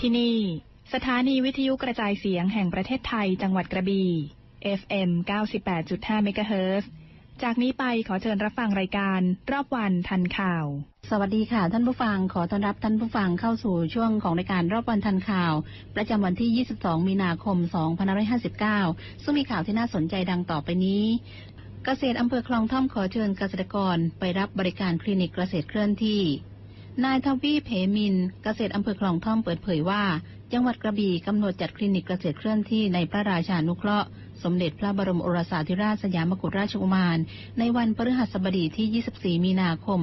ที่นี่ สถานีวิทยุกระจายเสียงแห่งประเทศไทยจังหวัดกระบี่ FM 98.5เมกะเฮิรตซ์จากนี้ไปขอเชิญรับฟังรายการรอบวันทันข่าว สวัสดีค่ะ ท่านผู้ฟังขอต้อนรับท่านผู้ฟังเข้าสู่ช่วงของรายการรอบวันทันข่าว ประจำวันที่ 22 มีนาคม 2559 ซึ่งมีข่าวที่น่าสนใจดังต่อไปนี้เกษตรอำเภอคลองท่อมขอเชิญเกษตรกรไปรับบริการคลินิกเกษตรเคลื่อนที่ นายทวีเพมิน เกษตรอำเภอคลองท่อมเปิดเผยว่า จังหวัดกระบี่กำหนดจัดคลินิกเกษตรเคลื่อนที่ในพระราชานุเคราะห์สมเด็จพระบรมโอรสาธิราชสยามกุฎราชกุมาร ในวันพฤหัสบดีที่ 24 มีนาคม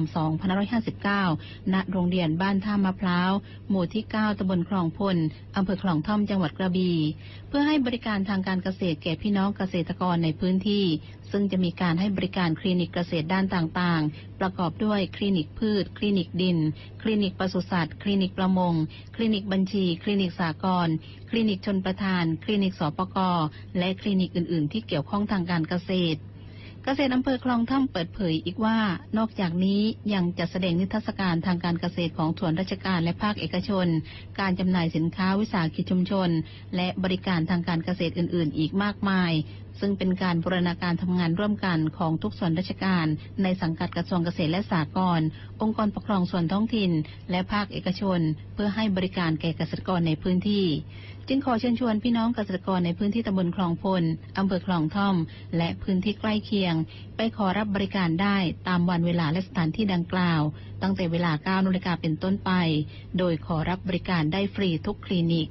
2559 ณ โรงเรียนบ้านท่ามะพร้าว หมู่ที่ 9 ตำบลคลองพล อำเภอคลองท่อม จังหวัดกระบี่ เพื่อให้บริการทางการเกษตรแก่พี่น้องเกษตรกรในพื้นที่ ซึ่งจะมีการให้บริการคลินิกเกษตรด้านต่างๆ ประกอบด้วยคลินิกพืช คลินิกดิน คลินิกปศุสัตว์ คลินิกประมง คลินิกบัญชี คลินิกสากลคลินิกชนประทาน คลินิกสปก และคลินิกอื่น ๆ ที่เกี่ยวข้องทางการเกษตร เกษตรอำเภอคลองท่อมเปิดเผยอีกว่า นอกจากนี้ยังจัดแสดงนิทรรศการทางการเกษตรของส่วนราชการและภาคเอกชน การจำหน่ายสินค้าวิสาหกิจชุมชน และบริการทางการเกษตรอื่น ๆ อีกมากมายซึ่งเป็นการบูรณาการทำงานร่วมกันของทุกส่วนราชการ ในสังกัดกระทรวงเกษตรและสหกรณ์องค์กรปกครองส่วนท้องถิ่น และภาคเอกชน เพื่อให้บริการแก่เกษตรกรในพื้นที่ จึงขอเชิญชวนพี่น้องเกษตรกรในพื้นที่ตำบลคลองพลอำเภอคลองท่อม และพื้นที่ใกล้เคียง ไปขอรับบริการได้ตามวันเวลาและสถานที่ดังกล่าว ตั้งแต่เวลา9นาฬิกาเป็นต้นไป โดยขอรับบริการได้ฟรีทุกคลินิก